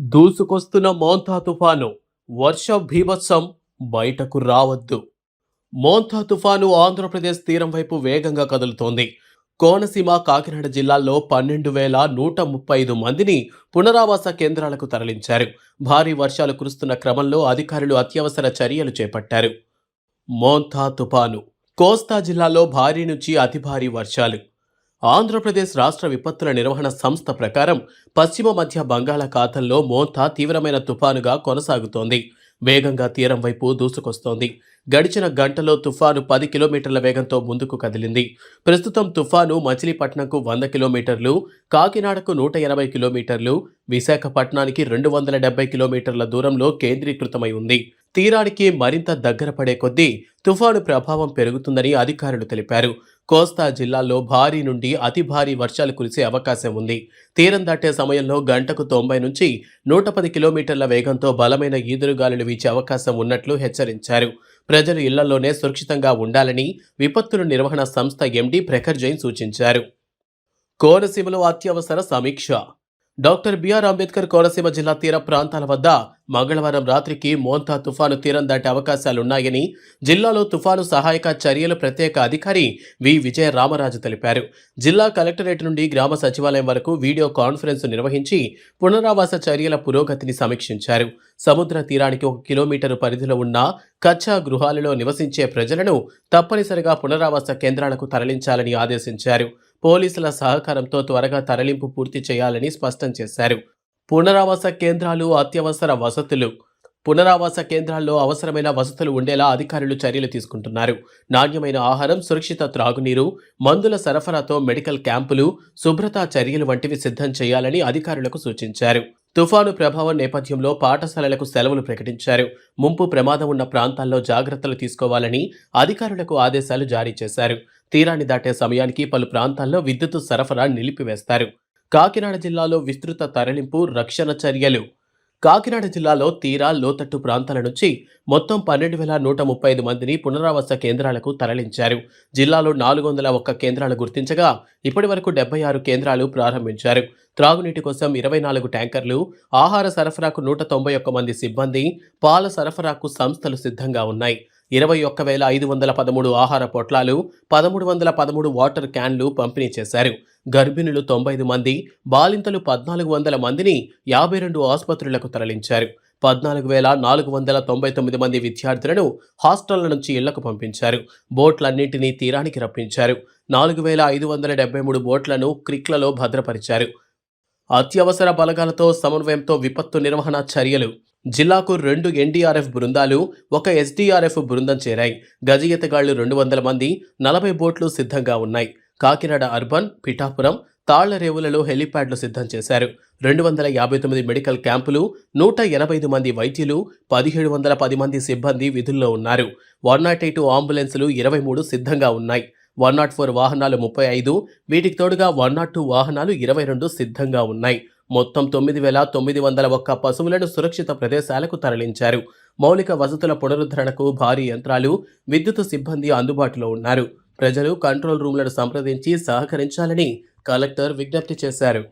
దూసుకొస్తున్న మోంతా తుఫాను వర్ష భీభత్సం బయటకు రావద్దు. మోంతా తుఫాను ఆంధ్రప్రదేశ్ తీరం వైపు వేగంగా కదులుతోంది. కోనసీమ కాకినాడ జిల్లాల్లో పన్నెండు వేల నూట ముప్పై ఐదు మందిని పునరావాస కేంద్రాలకు తరలించారు. భారీ వర్షాలు కురుస్తున్న క్రమంలో అధికారులు అత్యవసర చర్యలు చేపట్టారు. మోంతా తుఫాను కోస్తా జిల్లాలో భారీ నుంచి అతి భారీ వర్షాలు. ఆంధ్రప్రదేశ్ రాష్ట్ర విపత్తుల నిర్వహణ సంస్థ ప్రకారం పశ్చిమ మధ్య బంగాళాఖాతంలో మోంతా తీవ్రమైన తుఫానుగా కొనసాగుతోంది. వేగంగా తీరం వైపు దూసుకొస్తోంది. గడిచిన గంటలో తుఫాను పది కిలోమీటర్ల వేగంతో ముందుకు కదిలింది. ప్రస్తుతం తుఫాను మచిలీపట్నంకు వంద కిలోమీటర్లు కాకినాడకు నూట ఎనభై కిలోమీటర్లు విశాఖపట్నానికి రెండు వందల డెబ్బై కిలోమీటర్ల దూరంలో కేంద్రీకృతమై ఉంది. తీరానికి మరింత దగ్గర పడే కొద్దీ తుఫాను ప్రభావం పెరుగుతుందని అధికారులు తెలిపారు. కోస్తా జిల్లాల్లో భారీ నుండి అతి భారీ వర్షాలు కురిసే అవకాశం ఉంది. తీరం దాటే సమయంలో గంటకు తొంభై నుంచి నూట పది కిలోమీటర్ల వేగంతో బలమైన ఈదురుగాలులు వీచే అవకాశం ఉన్నట్లు హెచ్చరించారు. ప్రజలు ఇళ్ళలోనే సురక్షితంగా ఉండాలని విపత్తుల నిర్వహణ సంస్థ ఎండీ ప్రఖర్ జైన్ సూచించారు. కోనసీమలో అత్యవసర సమీక్ష డాక్టర్ బిఆర్ అంబేద్కర్ కోనసీమ జిల్లా తీర ప్రాంతాల వద్ద మంగళవారం రాత్రికి మోంతా తుఫాను తీరం దాటే అవకాశాలున్నాయని జిల్లాలో తుఫాను సహాయక చర్యల ప్రత్యేక అధికారి వి. విజయ రామరాజు తెలిపారు. జిల్లా కలెక్టరేట్ నుండి గ్రామ సచివాలయం వరకు వీడియో కాన్ఫరెన్స్ నిర్వహించి పునరావాస చర్యల పురోగతిని సమీక్షించారు. సముద్ర తీరానికి ఒక కిలోమీటరు పరిధిలో ఉన్న కచ్చా గృహాలలో నివసించే ప్రజలను తప్పనిసరిగా పునరావాస కేంద్రాలకు తరలించాలని ఆదేశించారు. పోలీసుల సహకారంతో త్వరగా తరలింపు పూర్తి చేయాలని స్పష్టం చేశారు. పునరావాస కేంద్రాలు అత్యవసర వసతులు. పునరావాస కేంద్రాల్లో అవసరమైన వసతులు ఉండేలా అధికారులు చర్యలు తీసుకుంటున్నారు. నాణ్యమైన ఆహారం సురక్షిత త్రాగునీరు మందుల సరఫరాతో మెడికల్ క్యాంపులు శుభ్రతా చర్యలు వంటివి సిద్ధం చేయాలని అధికారులకు సూచించారు. తుఫాను ప్రభావం నేపథ్యంలో పాఠశాలలకు సెలవులు ప్రకటించారు. ముంపు ప్రమాదం ఉన్న ప్రాంతాల్లో జాగ్రత్తలు తీసుకోవాలని అధికారులకు ఆదేశాలు జారీ చేశారు. తీరాన్ని దాటే సమయానికి పలు ప్రాంతాల్లో విద్యుత్ సరఫరా నిలిపివేస్తారు. కాకినాడ జిల్లాలో విస్తృత తరలింపు రక్షణ చర్యలు కాకినాడ జిల్లాలో తీరా లోతట్టు ప్రాంతాల నుంచి మొత్తం పన్నెండు వేల నూట ముప్పై ఐదు మందిని పునరావాస కేంద్రాలకు తరలించారు. జిల్లాలో నాలుగు వందల ఒక్క కేంద్రాలు గుర్తించగా ఇప్పటి వరకు డెబ్బై ఆరు కేంద్రాలు ప్రారంభించారు. త్రాగునీటి కోసం ఇరవై నాలుగు ట్యాంకర్లు ఆహార సరఫరాకు నూట తొంభై ఒక్క మంది సిబ్బంది పాల సరఫరాకు సంస్థలు సిద్ధంగా ఉన్నాయి. ఇరవై ఒక్క వేల ఐదు వందల పదమూడు ఆహార పొట్లాలు పదమూడు వందల పదమూడు వాటర్ క్యాన్లు పంపిణీ చేశారు. గర్భిణులు తొంభై ఐదు మంది బాలింతలు పద్నాలుగు వందల మందిని యాభై రెండు ఆసుపత్రులకు తరలించారు. పద్నాలుగు వేల నాలుగు వందల తొంభై తొమ్మిది మంది విద్యార్థులను హాస్టళ్ళ నుంచి ఇళ్ళకు పంపించారు. బోట్లన్నింటినీ తీరానికి రప్పించారు. నాలుగు వేల ఐదు వందల డెబ్బై మూడు బోట్లను క్రిక్లలో భద్రపరిచారు. అత్యవసర బలగాలతో సమన్వయంతో విపత్తు నిర్వహణ చర్యలు. జిల్లాకు రెండు ఎన్డీఆర్ఎఫ్ బృందాలు ఒక ఎస్డీఆర్ఎఫ్ బృందం చేరాయి. గజయతగాళ్ళు రెండు వందల మంది నలభై బోట్లు సిద్ధంగా ఉన్నాయి. కాకినాడ అర్బన్ పిఠాపురం తాళ్ళరేవులలో హెలీప్యాడ్లు సిద్ధం చేశారు. రెండు వందల యాభై తొమ్మిది మెడికల్ క్యాంపులు నూట ఎనభై ఐదు మంది వైద్యులు పదిహేడు వందల పది మంది సిబ్బంది విధుల్లో ఉన్నారు. వన్ నాట్ ఎయిట్ అంబులెన్సులు ఇరవై మూడు సిద్ధంగా ఉన్నాయి. వన్ నాట్ ఫోర్ వాహనాలు ముప్పై ఐదు వీటికి తోడుగా వన్ నాట్ టూ వాహనాలు ఇరవై రెండు సిద్ధంగా ఉన్నాయి. మొత్తం తొమ్మిది వేల తొమ్మిది వందల ఒక్క పశువులను సురక్షిత ప్రదేశాలకు తరలించారు. మౌలిక వసతుల పునరుద్ధరణకు భారీ యంత్రాలు విద్యుత్ సిబ్బంది అందుబాటులో ఉన్నారు. ప్రజలు కంట్రోల్ రూమ్లను సంప్రదించి సహకరించాలని కలెక్టర్ విజ్ఞప్తి చేశారు.